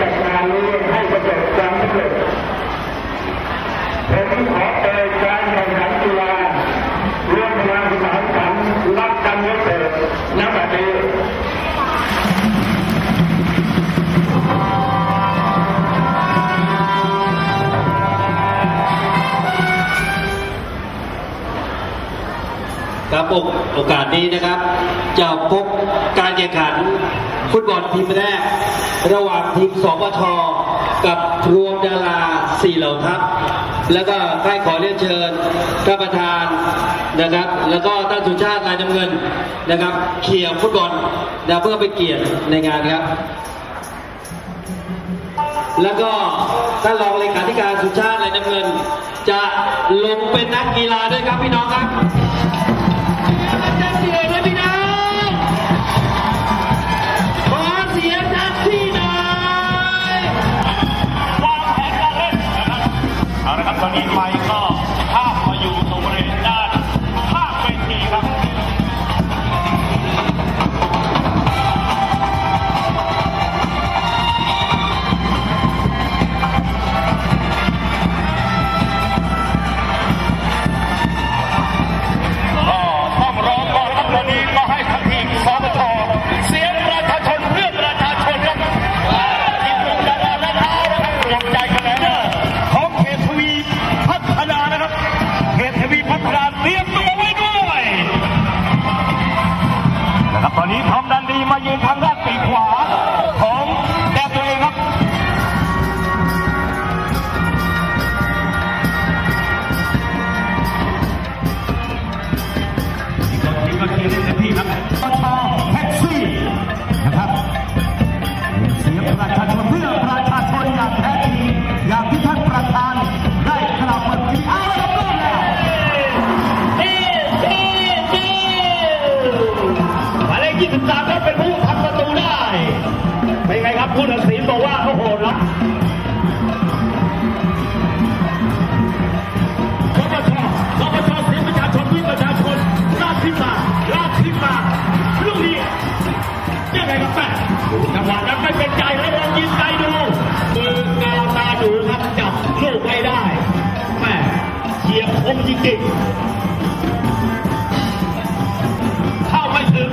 จัดงานนี้ให้ประสบความสำเร็จผมขอเปิดการแข่งขันกีฬาเรวมพลังสารสันรักกันยศเสดณบัดนี้ครับโอกาสนี้นะครับ จะพบการแข่งขัน ฟุตบอลทีมแรก ระหว่างทีมสปทกับรวมดาราสี่เหล่าทัพ แล้วก็ใครขอเรียนเชิญท่านประธานนะครับ แล้วก็ท่านสุชาติลายน้ำเงินนะครับเขี่ยฟุตบอลนะเพื่อไปเกียรติในงานครับ แล้วก็ท่านรองเลขาธิการสุชาติลายน้ำเงิน จะลงเป็นนักกีฬาด้วยครับพี่น้องครับ ประชาชนเพื่อประชาชนอย่างแท้จริงอย่างที่ท่านประธานได้กล่าวเมื่อกี้เอาละครับเริ่มแล้วหมายเลข23ครับเป็นผู้ทำประตูได้ เป็นไงครับผู้ตัดสินบอก ยิงไกลดูมือกาวตาดูครับจับลูกไม่ได้แม่เฉียบคมจริงๆเข้าไม่ถึง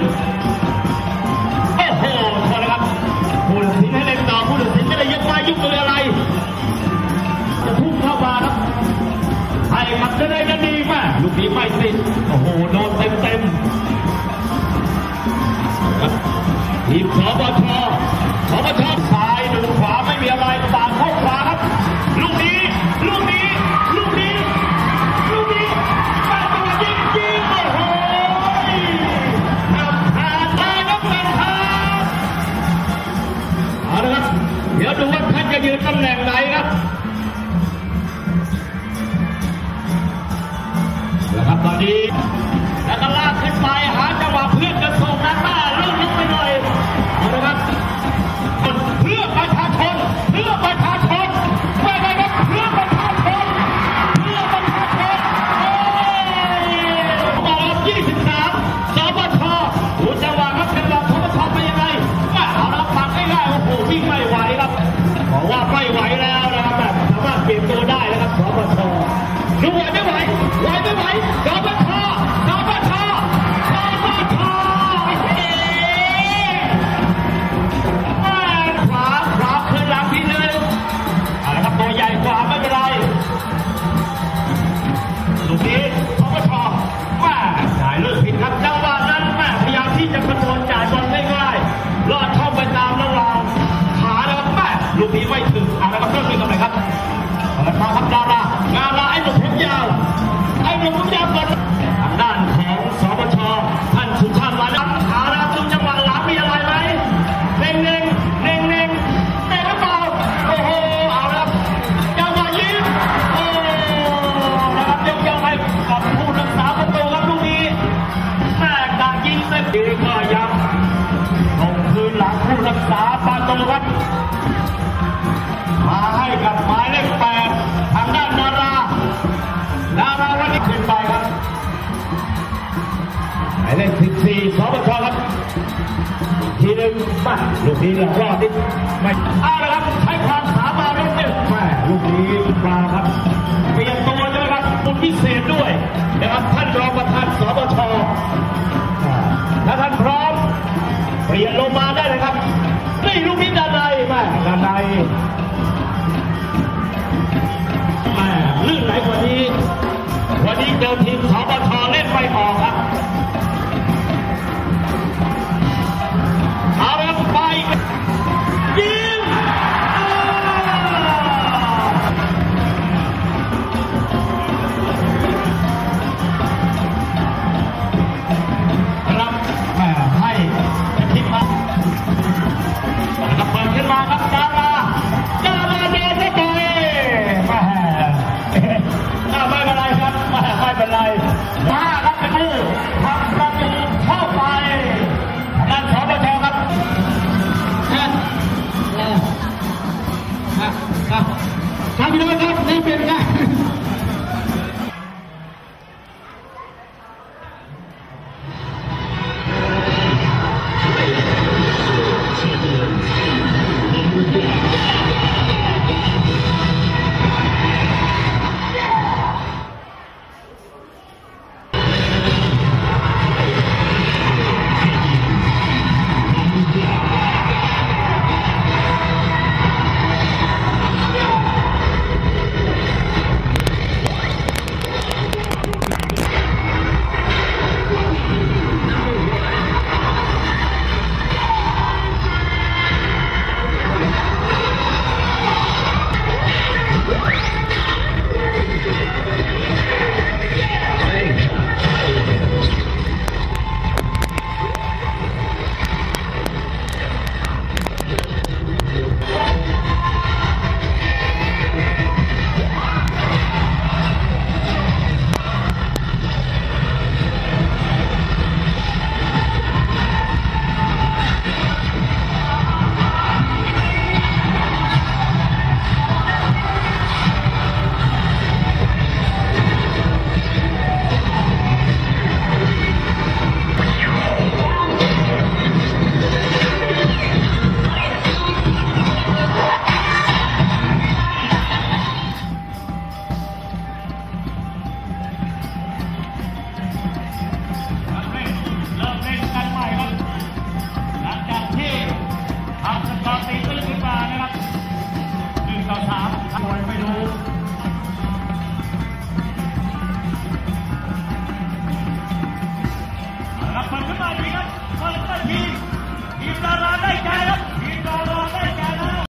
โอ้โหพอแล้วครับผู้ตัดสินให้เล่นต่อผู้ตัดสินไม่ได้ยกไม้ยกมืออะไรจะพุ่งเข้ามาครับให้ขับจะได้กันดีมากลูกนี้ไม่ติดโอ้โหโดน เดี๋ยวดูว่าท่านจะยืนตำแหน่งไหนครับนะครับตอนนี้ ลูกนี้ไม่ถึงอาละครับเริ่มมีกำไรครับมาครับดารางาลาไอ้หนุ่มผมยาว ไอ้หนุ่มผมยาวบอลทางด้านของสปชท่านสุชาติวานัขานะครับดูจังหวะหลังมีอะไรไหมเน่งเน่งเน่งเน่งเน่งหรือเปล่าโอ้โห เอาละครับจังหวะยิงโอ้นะครับยกยกให้กับผู้รักษาประตูครับลูกนี้แม่กายิงเต็มดีก็ยังส่งคืนหลังผู้รักษาประตูครับ เลขสิบสี่สปชครับทีหนึ่งมาลูกนี้หลอกรอดนิดไม่เอาละครับ ครับ